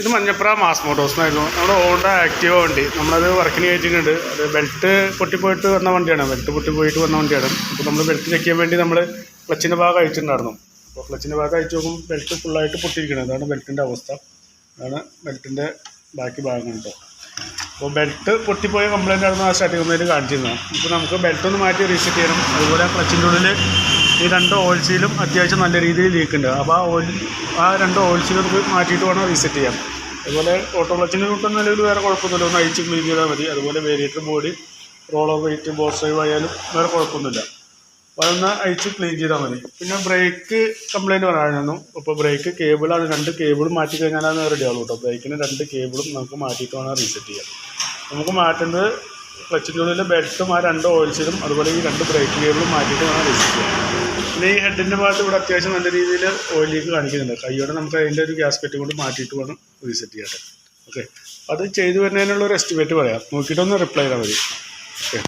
ഇത് മഞ്ഞപ്പുറ മാസ് മോട്ടോഴ്സിനായിരുന്നു നമ്മുടെ ഓണ്ട ആക്റ്റീവ വണ്ടി. നമ്മളത് വർക്കിന് കയറ്റിയിട്ടുണ്ട് അത് ബെൽറ്റ് പൊട്ടിപ്പോയിട്ട് വന്ന വണ്ടിയാണ്. ബെൽറ്റ് പൊട്ടിപ്പോയിട്ട് വന്ന വണ്ടിയാണ്. അപ്പോൾ നമ്മൾ ബെൽറ്റ് ചെക്ക് ചെയ്യാൻ വേണ്ടി നമ്മൾ ക്ലച്ചിന്റെ ഭാഗം അയച്ചിട്ടുണ്ടായിരുന്നു അപ്പോൾ ക്ലച്ചിന്റെ ഭാഗം അയച്ചു നോക്കുമ്പോൾ ബെൽറ്റ് ഫുള്ളായിട്ട് പൊട്ടിയിരിക്കുന്നത് അതാണ് ബെൽറ്റിന്റെ അവസ്ഥ. അതാണ് ബെൽറ്റിന്റെ ബാക്കി ഭാഗം കേട്ടോ അപ്പോൾ ബെൽറ്റ് പൊട്ടിപ്പോയ കംപ്ലൈന്റ് ആയിരുന്നു ആ സ്റ്റാർട്ടിംഗ് കംപ്ലൈന്റ് കാണിച്ചിരുന്നത്. ഇപ്പോൾ നമുക്ക് ബെൽറ്റ് ഒന്ന് മാറ്റി റീസെറ്റ് ചെയ്യണം. അതുപോലെ ക്ലച്ചിന്റെ ഉള്ളിൽ ഈ രണ്ട് ഓയിൽ സീലും അത്യാവശ്യം നല്ല രീതിയിൽ ലീക്ക് ഉണ്ട് അപ്പോൾ ആ ഓയിൽ ആ രണ്ട് ഓയിൽ സീൽ നമുക്ക് മാറ്റിയിട്ട് വേണം റീസെറ്റ് ചെയ്യാം അതുപോലെ ഓട്ടോ ക്ലച്ചിന്റെ തൊട്ട് നിലവിൽ വേറെ കുഴപ്പമൊന്നുമില്ല. ഒന്ന് അഴിച്ച് ക്ലീൻ ചെയ്താൽ മതി. അതുപോലെ variator body roller weight boss drive ആയാലും വേറെ കുഴപ്പമൊന്നുമില്ല. അതൊന്ന് അഴിച്ച് ക്ലീൻ ചെയ്താൽ മതി. പിന്നെ ബ്രേക്ക് കംപ്ലൈന്റ് പറയാനായിരുന്നു. അപ്പോൾ ബ്രേക്ക് കേബിളാണ് രണ്ട് കേബിളും മാറ്റി കഴിഞ്ഞാലാണ് റെഡി ആവുള്ളൂ കേട്ടോ. ബ്രേക്കിന് രണ്ട് കേബിളും നമുക്ക് മാറ്റിയിട്ട് വേണം റീസെറ്റ് ചെയ്യാം നമുക്ക് മാറ്റുന്നത് ക്ലച്ചിന്റെ ഉള്ളിലെ ബെൽറ്റും ആ രണ്ട് ഓയിൽസിലും അതുപോലെ ഈ രണ്ട് ബ്രേക്ക് കേബിളും മാറ്റിയിട്ട് വേണം ചെയ്യാൻ. പിന്നെ ഈ ഹെഡിന്റെ ഭാഗത്ത് ഇവിടെ അത്യാവശ്യം നല്ല രീതിയിൽ ഓയിൽ ലീക്ക് കാണിക്കുന്നുണ്ട്. കൈയോടെ നമുക്ക് അതിന്റെ ഒരു ഗ്യാസ് ഗ്യാസ്കറ്റ് കൊണ്ട് മാറ്റിയിട്ട് വേണം റീസെറ്റ് ചെയ്യാൻ ഓക്കെ അത് ചെയ്തു വരുന്നതിനുള്ള ഒരു എസ്റ്റിമേറ്റ് പറയാം. നോക്കിയിട്ടൊന്ന് റിപ്ലൈ ചെയ്താൽ മതി. ഓക്കെ